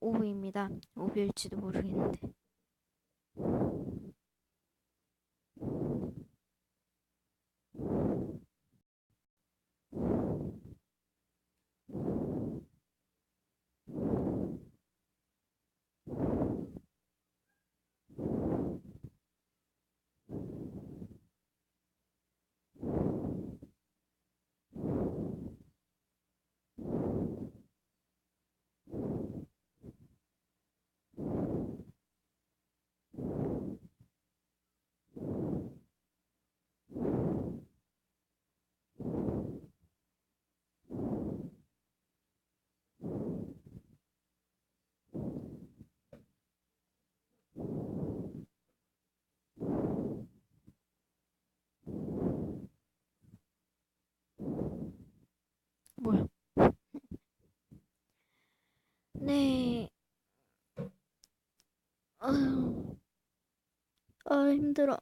오후입니다. 오후일지도 모르겠는데. 뭐야? 네. 아 힘들어.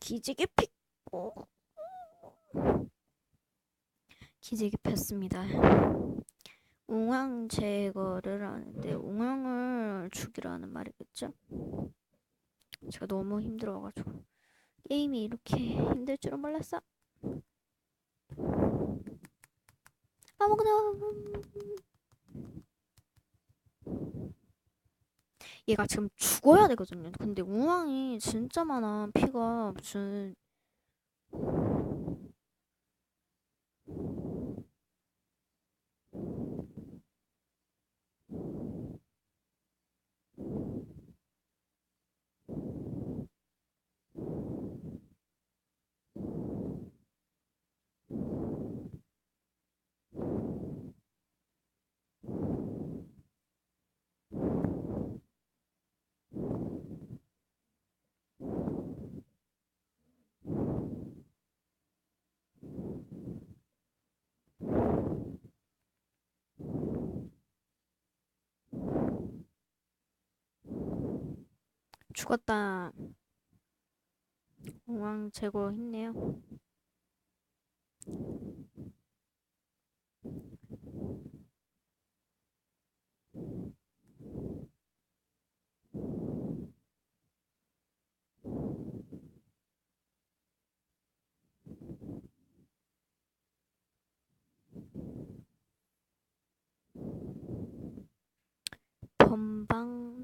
기지개 피고 기지개 폈습니다. 웅황 제거를 하는데 웅황을 죽이라는 말이겠죠? 제가 너무 힘들어가지고 게임이 이렇게 힘들 줄은 몰랐어. 아무거나 얘가 지금 죽어야 되거든요. 근데 웅황이 진짜 많아. 피가 무슨 죽었다. 웅황 제거했네요.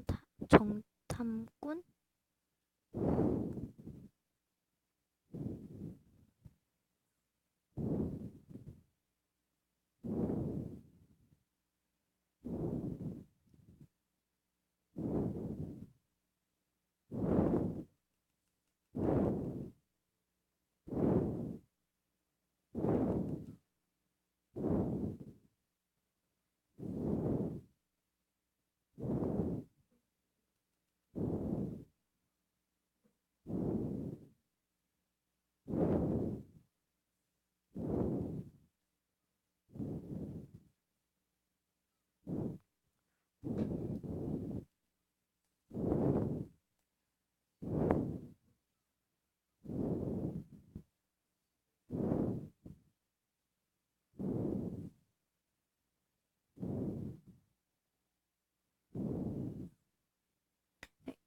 타- 정탐 꾼? 네,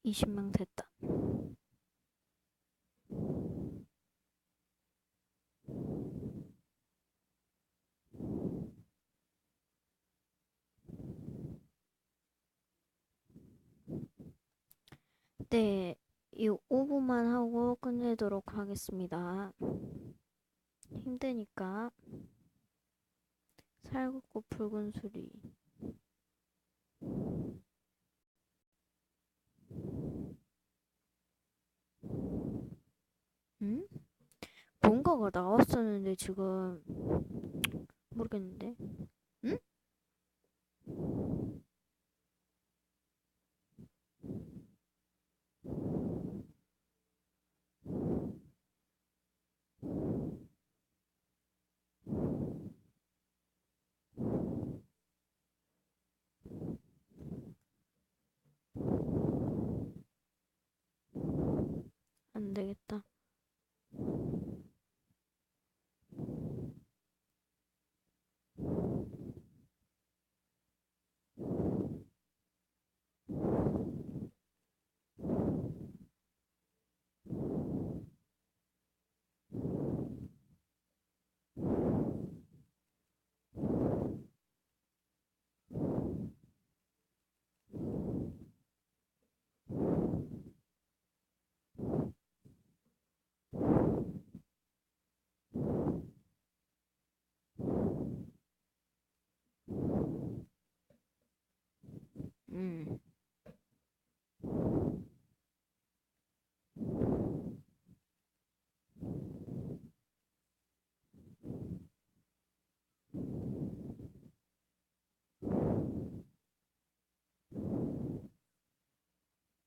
20명 됐다. 네, 이 5분만 하고 끝내도록 하겠습니다. 힘드니까 살긋고 붉은 소리. 응? 뭔가가 나왔었는데 지금 모르겠는데. 응? 안 되겠다. 。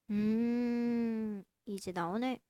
うーん、いい。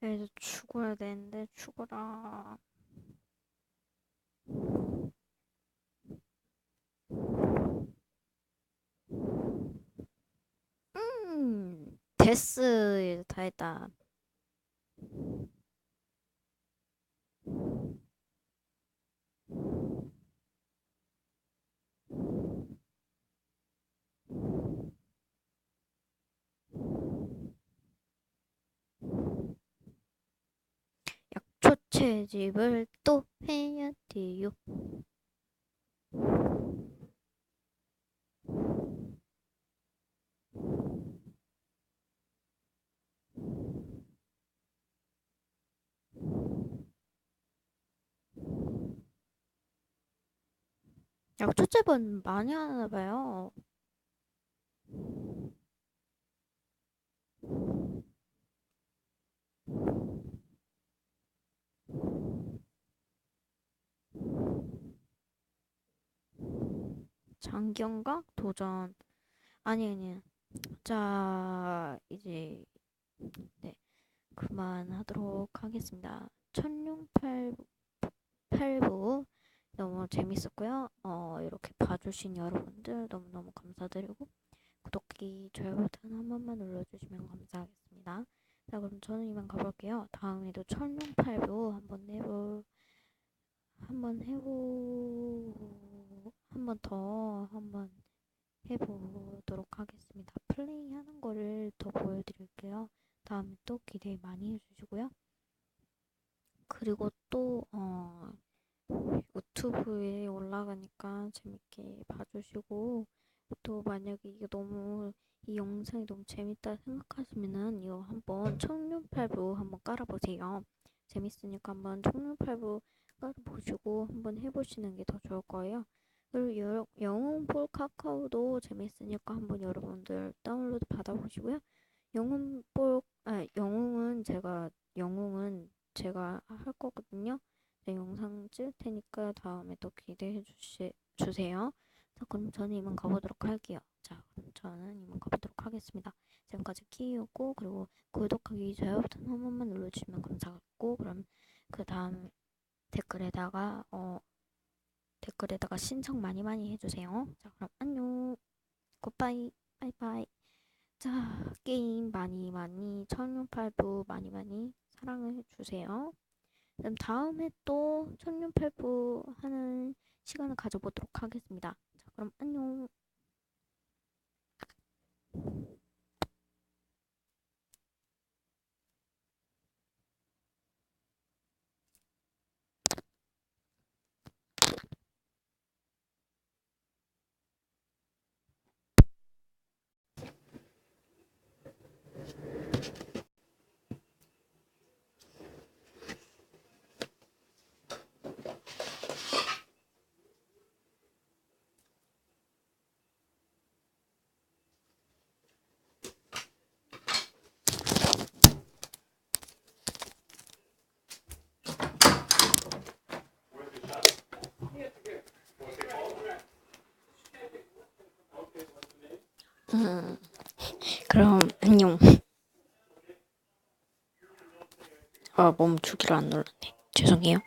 그래서 죽어야 되는데 죽어라. 음, 데스 다 했다. 약초 채집을 또 해야 돼요. 약초 채집은 많이 하나 봐요. 장경각? 도전. 아니 아니. 자 이제 네. 그만하도록 하겠습니다. 천룡팔부 팔부. 너무 재밌었고요. 어 이렇게 봐주신 여러분들 너무 너무 감사드리고 구독기 좋아요 버튼 한 번만 눌러주시면 감사하겠습니다. 자 그럼 저는 이만 가볼게요. 다음에도 천룡팔부 한번 해볼 한번 해보 한 번 더 한번 해보도록 하겠습니다. 플레이 하는 거를 더 보여드릴게요. 다음에 또 기대 많이 해주시고요. 그리고 또, 어, 유튜브에 올라가니까 재밌게 봐주시고, 또 만약에 이게 너무, 이 영상이 너무 재밌다 생각하시면은 이거 한번 청룡팔부 한번 깔아보세요. 재밌으니까 한번 청룡팔부 깔아보시고 한번 해보시는 게 더 좋을 거예요. 그리고 영웅볼 카카오도 재밌으니까 한번 여러분들 다운로드 받아보시고요. 영웅볼 아 영웅은 제가 영웅은 제가 할 거거든요. 제 영상 찍을 테니까 다음에 또 기대해 주시, 주세요. 자 그럼 저는 이만 가보도록 할게요. 자 그럼 저는 이만 가보도록 하겠습니다. 지금까지 키우고 그리고 구독하기 좋아요 버튼 한 번만 눌러주시면 감사하고 그럼 그 다음 댓글에다가 어 댓글에다가 신청 많이 많이 해주세요. 자, 그럼 안녕. 굿바이. 바이바이. 자, 게임 많이 많이, 천룡팔부 많이 많이 사랑을 주세요. 그럼 다음에 또 천룡팔부 하는 시간을 가져보도록 하겠습니다. 자, 그럼 안녕. 음, 그럼 안녕. 아, 멈추기를 안 눌렀네. 죄송해요.